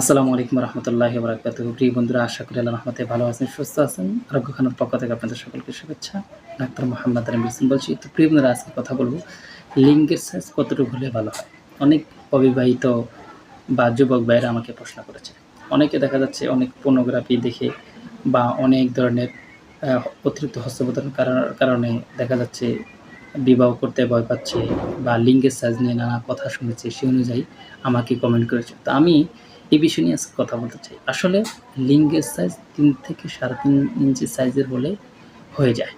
আসসালামু আলাইকুম রহমতুল্লাহ বরাকাত প্রিয় বন্ধুরা, আশা করি আল্লাহ রহমতে ভালো আছেন, সুস্থ আছেন। আরোগ্য খানের পক্ষ থেকে আপনাদের সকলকে শুভেচ্ছা। ডাক্তার মোহাম্মদ রাম হোসেন বলছি। তো প্রিয় বন্ধুরা, আজকে কথা বলব, লিঙ্গের সাইজ কতটুকু হলে ভালো হয়? অনেক অবিবাহিত বা যুবক ভাইয়েরা আমাকে প্রশ্ন করেছে। অনেকে দেখা যাচ্ছে অনেক পোনোগ্রাফি দেখে বা অনেক ধরনের অতিরিক্ত হস্তবোধনের কারণে দেখা যাচ্ছে বিবাহ করতে ভয় পাচ্ছে বা লিঙ্গের সাইজ নিয়ে নানা কথা শুনেছে। সে অনুযায়ী আমাকে কমেন্ট করেছে। তো আমি এই বিষয় নিয়ে আজকে কথা বলতে চাই। আসলে লিঙ্গের সাইজ তিন থেকে সাড়ে তিন ইঞ্চি সাইজের হলে হয়ে যায়।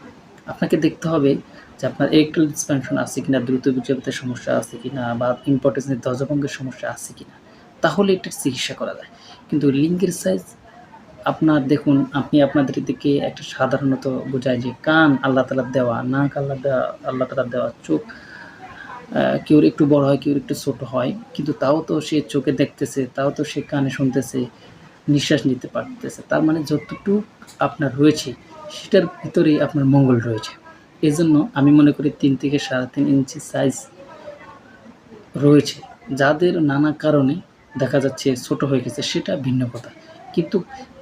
আপনাকে দেখতে হবে যে আপনার এরেকটাল ডিসফাংশন আছে কিনা, দ্রুত বীর্যপাতের সমস্যা আছে কিনা বা ইম্পর্টেন্সের ধ্বজভঙ্গের সমস্যা আছে কিনা। তাহলে এটার চিকিৎসা করা যায়। কিন্তু লিঙ্গের সাইজ আপনার দেখুন, আপনি আপনাদের দিকে একটা সাধারণত বোঝায় যে কান আল্লাহ তালার দেওয়া, নাক আল্লাহ দেওয়া, আল্লাহ তালার দেওয়া, চোখ কেউর একটু বড় হয় কেউ একটু ছোট হয়, কিন্তু তাও তো সে চোখে দেখতেছে, তাও তো সে কানে শুনতেছে, নিঃশ্বাস নিতে পারতেছে। তার মানে যতটুকু আপনার রয়েছে সেটার ভিতরেই আপনার মঙ্গল রয়েছে। এই জন্য আমি মনে করি তিন থেকে সাড়ে তিন ইঞ্চি সাইজ রয়েছে। যাদের নানা কারণে দেখা যাচ্ছে ছোট হয়ে গেছে, সেটা ভিন্ন কথা। কিন্তু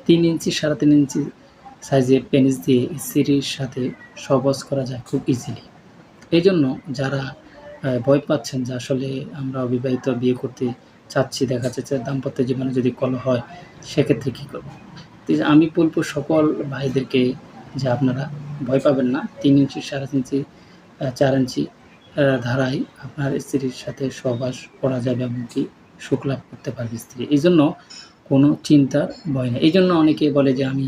তিন ইঞ্চি সাড়ে তিন ইঞ্চি সাইজের পেনিস দিয়ে সিরির সাথে সহবাস করা যায় খুব ইজিলি এই জন্য যারা ভয় পাচ্ছেন যে আসলে আমরা অবিবাহিত বিয়ে করতে চাচ্ছি, দেখা যাচ্ছে দাম্পত্য জীবনে যদি কল হয়, সেক্ষেত্রে কী করব? আমি বলব সকল ভাইদেরকে যে আপনারা ভয় পাবেন না, তিন ইঞ্চি, সাড়ে ইঞ্চি চার ইঞ্চি ধারায় আপনার স্ত্রীর সাথে সহবাস করা যাবে এমনকি লাভ করতে পারবে স্ত্রী। এই জন্য কোনো চিন্তার ভয় নেই। এই জন্য অনেকে বলে যে আমি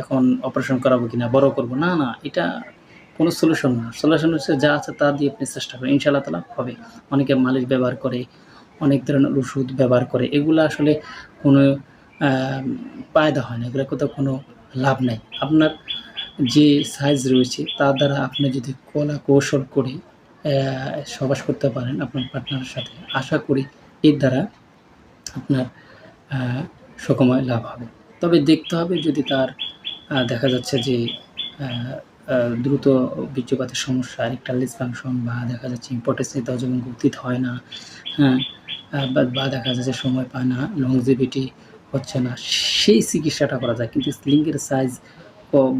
এখন অপারেশন করাবো কিনা, বড় করব। না না, এটা কোনো সলিউশন না। সলিউশন হচ্ছে যা আছে তা দিয়ে আপনি চেষ্টা করেন। ইনশাআল্লাহ তালা হবে। অনেকে মালিশ ব্যবহার করে অনেক ধরনের ওষুধ ব্যবহার করে। এগুলো আসলে কোনো পায়দা হয় না। এগুলো কোথাও কোনো লাভ নাই। আপনার যে সাইজ রয়েছে তার দ্বারা আপনি যদি কলা কৌশল করে সবাস করতে পারেন আপনার পার্টনারের সাথে আশা করি এর দ্বারা আপনার আহ, সুখময় লাভ হবে। তবে দেখতে হবে যদি তার দেখা যাচ্ছে যে দ্রুত বীর্যপাতের সমস্যা রেকটাল ডিসফাংশন বা দেখা যাচ্ছে ইম্পর্টেন্সে দশজন গতিত হয় না হ্যাঁ বা- দেখা যাচ্ছে সময় পায় না লংজিভিটি হচ্ছে না, সেই চিকিৎসাটা করা যায়। কিন্তু লিঙ্গের সাইজ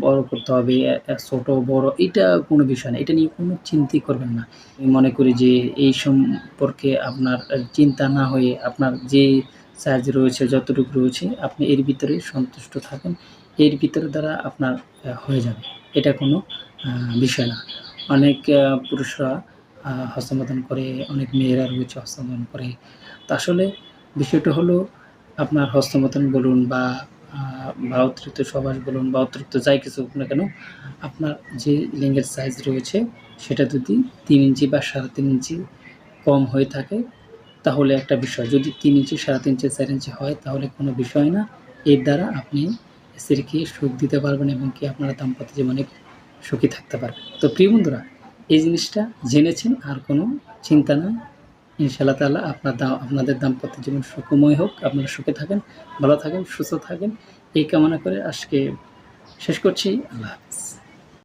বড় করতে হবে ছোট, বড়, এটা কোনো বিষয় না, এটা নিয়ে কোনো চিন্তাই করবেন না। আমি মনে করি যে এই সম্পর্কে আপনার চিন্তা না হয়ে আপনার যে সাইজ রয়েছে, যতটুকু রয়েছে, আপনি এর ভিতরে সন্তুষ্ট থাকেন। এর ভিতরে দ্বারা আপনার হয়ে যাবে। এটা কোনো বিষয় না। অনেক পুরুষরা আহ, হস্তমোদন করে অনেক মেয়েরা রয়েছে হস্তমোদন করে। তা আসলে বিষয়টা হলো আপনার হস্তমোদন বলুন বা বা অতিরিক্ত সবাস বলুন বা অতিরিক্ত যাই কিছু হোক না কেন আপনার যে লিঙ্গের সাইজ রয়েছে সেটা যদি তিন ইঞ্চি বা সাড়ে তিন ইঞ্চি কম হয়ে থাকে তাহলে একটা বিষয়। যদি তিন ইঞ্চি সাড়ে তিন ইঞ্চি চার ইঞ্চি হয় তাহলে কোনো বিষয় না। এর দ্বারা আপনি স্ত্রীকে সুখ দিতে পারবেন এবং কি আপনারা দাম্পত্য জীবনে সুখী থাকতে পারবেন? তো প্রিয় বন্ধুরা, এই জিনিসটা জেনেছেন, আর কোনো চিন্তা নয় ইনশাআল্লাহ তালা আপনার আপনাদের দাম্পত্য জীবন সুখময় হোক। আপনারা সুখে থাকেন, ভালো থাকেন, সুস্থ থাকেন। এই কামনা করে আজকে শেষ করছি। আল্লাহ হাফিজ।